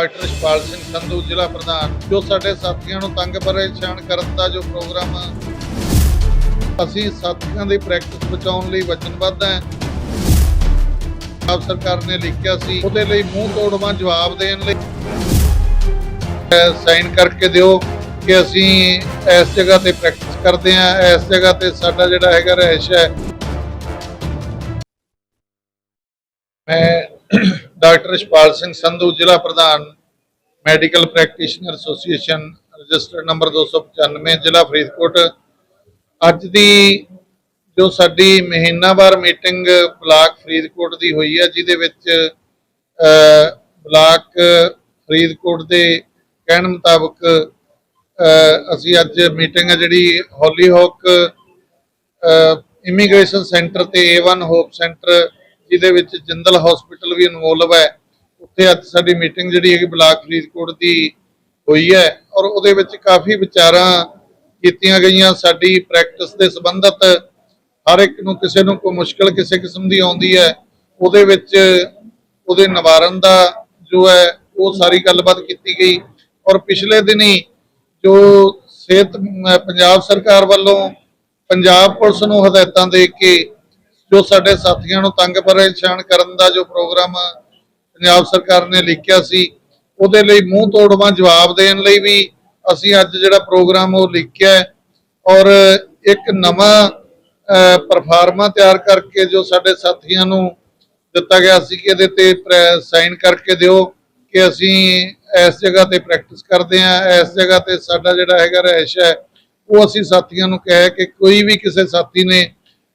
Doctor ਸ਼ਪਾਲ Singh Sandhu, ਜ਼ਿਲ੍ਹਾ ਪ੍ਰਧਾਨ, ਜੋ ਸਾਡੇ ਸਾਥੀਆਂ ਨੂੰ ਤੰਗ ਪਰੇਸ਼ਾਨ ਕਰਨ ਦਾ ਜੋ ਪ੍ਰੋਗਰਾਮ ਅਸੀਂ ਸਾਥੀਆਂ ਦੀ ਪ੍ਰੈਕਟਿਸ ਬਚਾਉਣ ਲਈ ਵਚਨਬੱਧ ਹਾਂ। ਆਪ ਸਰਕਾਰ ਨੇ ਲਿਖਿਆ ਸੀ, ਉਹਦੇ ਲਈ ਮੂੰਹ ਤੋੜਵਾਂ ਜਵਾਬ ਦੇਣ ਲਈ। ਸਾਈਨ ਕਰਕੇ ਦਿਓ ਕਿ ਅਸੀਂ ਇਸ ਜਗ੍ਹਾ ਤੇ ਪ੍ਰੈਕਟਿਸ ਕਰਦੇ ਹਾਂ, ਇਸ ਜਗ੍ਹਾ ਤੇ ਸਾਡਾ ਜਿਹੜਾ ਹੈਗਾ ਰਹਿਸ਼ ਹੈ। ਮੈਂ ਡਾਕਟਰ ਸ਼ਪਾਲ ਸਿੰਘ ਸੰਧੂ, ਜ਼ਿਲ੍ਹਾ ਪ੍ਰਧਾਨ medical practitioner association register number 295 ਜ਼ਿਲ੍ਹਾ ਫਰੀਦਕੋਟ। ਅੱਜ ਦੀ ਜੋ ਸਾਡੀ ਮਹੀਨਾਵਾਰ ਮੀਟਿੰਗ ਬਲਾਕ ਫਰੀਦਕੋਟ ਦੀ ਹੋਈ ਹੈ, ਜਿਹਦੇ ਵਿੱਚ ਬਲਾਕ ਫਰੀਦਕੋਟ ਦੇ ਕਹਿਣ ਮੁਤਾਬਕ ਅਸੀਂ ਅੱਜ ਮੀਟਿੰਗ ਹੈ ਜਿਹੜੀ ਹੌਲੀ ਹੌਕ ਇਮੀਗ੍ਰੇਸ਼ਨ ਸੈਂਟਰ ਤੇ A1 ਹੋਪ ਸੈਂਟਰ, ਜਿਹਦੇ ਵਿੱਚ ਜਿੰਦਲ ਹਸਪੀਟਲ ਵੀ ਇਨਵੋਲਵ ਹੈ। ਉੱਥੇ ਅੱਜ ਸਾਡੀ ਮੀਟਿੰਗ ਜਿਹੜੀ ਹੈਗੀ ਬਲਾਕ ਫਰੀਦਕੋਟ ਦੀ ਹੋਈ ਹੈ ਔਰ ਉਹਦੇ ਵਿੱਚ ਕਾਫੀ ਵਿਚਾਰਾਂ ਕੀਤੀਆਂ ਗਈਆਂ। ਸਾਡੀ ਪ੍ਰੈਕਟਿਸ ਦੇ ਸੰਬੰਧਤ ਹਰ ਇੱਕ ਨੂੰ ਕਿਸੇ ਨੂੰ ਕੋਈ ਮੁਸ਼ਕਲ ਕਿਸੇ ਕਿਸਮ ਦੀ ਆਉਂਦੀ ਹੈ, ਉਹਦੇ ਵਿੱਚ ਉਹਦੇ ਨਿਵਾਰਨ ਦਾ ਜੋ ਹੈ, ਉਹ ਸਾਰੀ ਗੱਲਬਾਤ ਕੀਤੀ ਗਈ। ਔਰ ਪਿਛਲੇ ਦਿਨੀ ਜੋ ਸਿਹਤ ਪੰਜਾਬ ਸਰਕਾਰ ਵੱਲੋਂ ਪੰਜਾਬ ਪੁਲਿਸ ਨੂੰ ਹਦਾਇਤਾਂ ਦੇ ਕੇ ਜੋ ਸਾਡੇ ਸਾਥੀਆਂ ਨੂੰ ਤੰਗ ਪਰੇਸ਼ਾਨ ਕਰਨ ਦਾ ਜੋ ਪ੍ਰੋਗਰਾਮ ਪੰਜਾਬ ਸਰਕਾਰ ਨੇ ਲਿਖਿਆ ਸੀ, ਉਹਦੇ ਲਈ ਮੂੰਹ ਤੋੜਵਾਂ, ਜਵਾਬ ਦੇਣ ਲਈ ਵੀ ਅਸੀਂ ਅੱਜ ਜਿਹੜਾ ਪ੍ਰੋਗਰਾਮ ਉਹ ਲਿਖਿਆ ਹੈ। ਔਰ ਇੱਕ ਨਵਾਂ ਪਰਫਾਰਮਾ ਤਿਆਰ ਕਰਕੇ ਜੋ ਸਾਡੇ ਸਾਥੀਆਂ ਨੂੰ ਦਿੱਤਾ ਗਿਆ ਸੀ ਕਿ ਇਹਦੇ ਤੇ ਸਾਈਨ ਕਰਕੇ ਦਿਓ ਕਿ ਅਸੀਂ ਇਸ ਜਗ੍ਹਾ ਤੇ ਪ੍ਰੈਕਟਿਸ ਕਰਦੇ ਹਾਂ, ਇਸ ਜਗ੍ਹਾ ਤੇ ਸਾਡਾ ਜਿਹੜਾ ਹੈਗਾ ਰਹਿਸ਼ ਹੈ, ਉਹ ਅਸੀਂ ਸਾਥੀਆਂ ਨੂੰ ਕਿਹਾ ਕਿ ਕੋਈ ਵੀ ਕਿਸੇ ਸਾਥੀ ਨੇ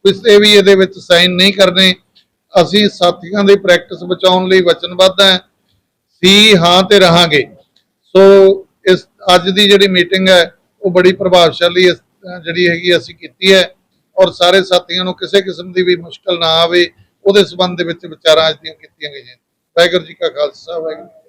ਕਿਸੇ ਵੀ ਇਹਦੇ ਵਿੱਚ ਸਾਈਨ ਨਹੀਂ ਕਰਨੇ। ਅਸੀਂ ਸਾਥੀਆਂ ਦੀ ਪ੍ਰੈਕਟਿਸ ਬਚਾਉਣ ਲਈ ਵਚਨਬੱਧ ਹਾਂ। ਸੀ ਹਾਂ ਤੇ ਰਹਾਂਗੇ। ਸੋ ਇਸ ਅੱਜ ਦੀ ਜਿਹੜੀ ਮੀਟਿੰਗ ਹੈ, ਉਹ ਬੜੀ ਪ੍ਰਭਾਵਸ਼ਾਲੀ ਜਿਹੜੀ ਹੈਗੀ ਅਸੀਂ ਕੀਤੀ ਹੈ। ਔਰ ਸਾਰੇ ਸਾਥੀਆਂ ਨੂੰ ਕਿਸੇ ਕਿਸਮ ਦੀ ਵੀ ਮੁਸ਼ਕਲ ਨਾ ਆਵੇ, ਉਹਦੇ ਸਬੰਧ ਦੇ ਵਿੱਚ ਵਿਚਾਰਾਂ ਅੱਜ ਦੀਆਂ ਕੀਤੀਆਂ ਗਈਆਂ। ਵਾਹਿਗੁਰੂ ਜੀ ਕਾ ਖਾਲਸਾ, ਵਾਹਿਗੁਰੂ।